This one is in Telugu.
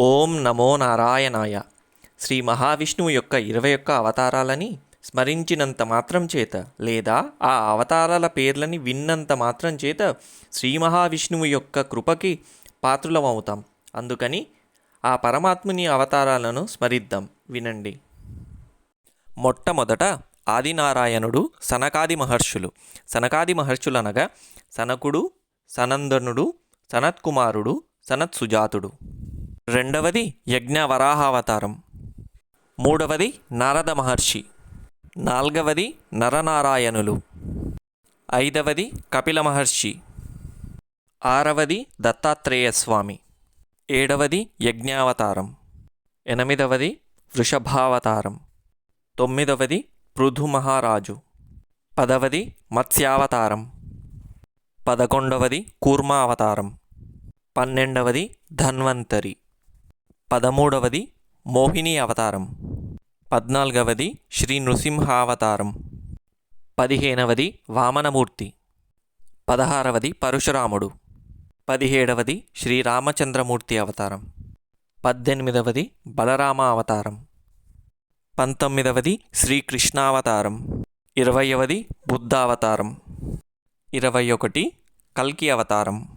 ఓం నమో నారాయణాయ. శ్రీ మహావిష్ణువు యొక్క ఇరవై ఒక్క అవతారాలని స్మరించినంత మాత్రం చేత లేదా ఆ అవతారాల పేర్లని విన్నంత మాత్రం చేత శ్రీ మహావిష్ణువు యొక్క కృపకి పాత్రులమవుతాం. అందుకని ఆ పరమాత్ముని అవతారాలను స్మరిద్దాం. వినండి. మొట్టమొదట ఆదినారాయణుడు సనకాది మహర్షులు. సనకాది మహర్షులు అనగా సనకుడు సనందనుడు సనత్కుమారుడు సనత్సుజాతుడు. రెండవది యజ్ఞ వరాహావతారం మూడవది నారద మహర్షి. నాల్గవది నరనారాయణులు. ఐదవది కపిల మహర్షి. ఆరవది దత్తాత్రేయ స్వామి. ఏడవది యజ్ఞావతారం. ఎనిమిదవది వృషభావతారం. తొమ్మిదవది పృథు మహారాజు. పదవది మత్స్యావతారం. పదకొండవది కూర్మావతారం. పన్నెండవది ధన్వంతరి. పదమూడవది మోహిని అవతారం. పద్నాలుగవది శ్రీ నృసింహావతారం. పదిహేనవది వామనమూర్తి. పదహారవది పరశురాముడు. పదిహేడవది శ్రీరామచంద్రమూర్తి అవతారం. పద్దెనిమిదవది బలరామ అవతారం. పంతొమ్మిదవది శ్రీకృష్ణావతారం ఇరవయవది బుద్ధావతారం. ఇరవై ఒకటి కల్కి అవతారం.